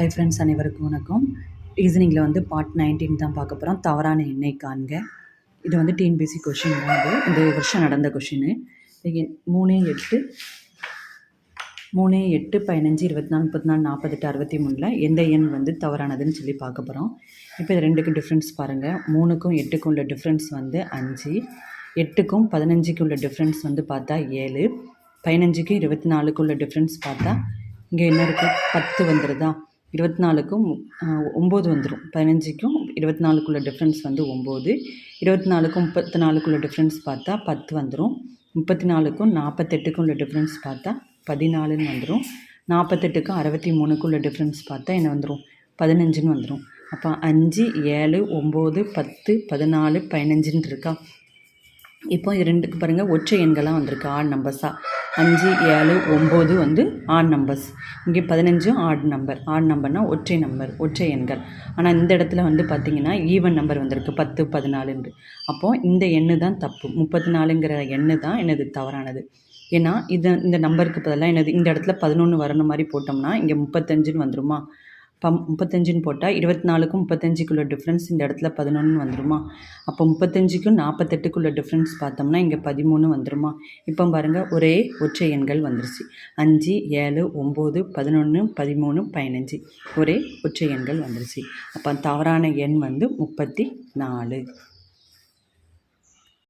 Hi friends அனைவருக்கும் வணக்கம். ரீசனிங்கில் வந்து பார்ட் நைன்டீன் தான் பார்க்க போகிறோம் தவறான எண்ணெய் காண்க. இது வந்து டிஎன்பிசி கொஷின் தான் இது. இந்த வருஷம் நடந்த கொஷின்னு மூணு எட்டு மூணு எட்டு பதினஞ்சு இருபத்தி நாலு முப்பத்தி நாலு நாற்பத்தெட்டு அறுபத்தி மூணில் எந்த எண் வந்து தவறானதுன்னு சொல்லி பார்க்க போகிறோம் இப்போ இது ரெண்டுக்கும் டிஃப்ரென்ஸ் பாருங்கள் மூணுக்கும் எட்டுக்கும் உள்ள டிஃப்ரென்ஸ் வந்து அஞ்சு. எட்டுக்கும் பதினஞ்சுக்கு உள்ள டிஃப்ரென்ஸ் வந்து பார்த்தா ஏழு. பதினஞ்சுக்கும் இருபத்தி நாலுக்கும் உள்ள டிஃப்ரென்ஸ் பார்த்தா இங்கே என்ன இருக்குது பத்து வந்துடுதா இருபத்தி நாலுக்கும் ஒம்பது வந்துடும் பதினஞ்சுக்கும் இருபத்தி நாலுக்குள்ள டிஃப்ரென்ஸ் வந்து ஒம்பது. இருபத்தி நாலுக்கும் முப்பத்தி நாலுக்குள்ள டிஃப்ரென்ஸ் பார்த்தா பத்து வந்துடும் முப்பத்தி நாலுக்கும் நாற்பத்தெட்டுக்கும் உள்ள டிஃப்ரென்ஸ் பார்த்தா பதினாலுன்னு வந்துடும் நாற்பத்தெட்டுக்கும் அறுபத்தி மூணுக்குள்ள டிஃப்ரென்ஸ் பார்த்தா என்ன வந்துடும் பதினஞ்சுன்னு வந்துடும் அப்போ அஞ்சு ஏழு ஒம்பது பத்து பதினாலு பதினஞ்சுன்னு இருக்கா? இப்போ இது ரெண்டுக்கு பாருங்கள் ஒற்றை எண்களாக வந்திருக்கு. ஆட் நம்பர்ஸாக அஞ்சு ஏழு ஒம்பது வந்து ஆட் நம்பர்ஸ். இங்கே பதினஞ்சும் ஆட் நம்பர். ஆட் நம்பர்னால் ஒற்றை நம்பர் ஒற்றை எண்கள். ஆனால் இந்த இடத்துல வந்து பார்த்திங்கன்னா ஈவன் நம்பர் வந்திருக்கு. பத்து பதினாலுன்று அப்போது இந்த எண்ணு தான் தப்பு. முப்பத்தி நாலுங்கிற எண்ணு தான் எனது தவறானது. ஏன்னா இது இந்த நம்பருக்கு பதிலாக எனது இந்த இடத்துல பதினொன்று வரணும் மாதிரி போட்டோம்னா இங்கே முப்பத்தஞ்சுன்னு வந்துருமா? பம் முப்பத்தஞ்சுன்னு போட்டால் இருபத்தி நாலுக்கும் முப்பத்தஞ்சுக்குள்ள டிஃப்ரென்ஸ் இந்த இடத்துல பதினொன்று வந்துருமா? அப்போ முப்பத்தஞ்சுக்கும் நாற்பத்தெட்டுக்குள்ள டிஃப்ரென்ஸ் பார்த்தோம்னா இங்கே பதிமூணு வந்துருமா? இப்போ பாருங்கள் ஒரே ஒற்றை எண்கள் வந்துருச்சு. அஞ்சு ஏழு ஒம்பது பதினொன்று பதிமூணு பதினஞ்சு. ஒரே ஒற்றை எண்கள் வந்துருச்சு. அப்போ தவறான எண் வந்து முப்பத்தி நாலு.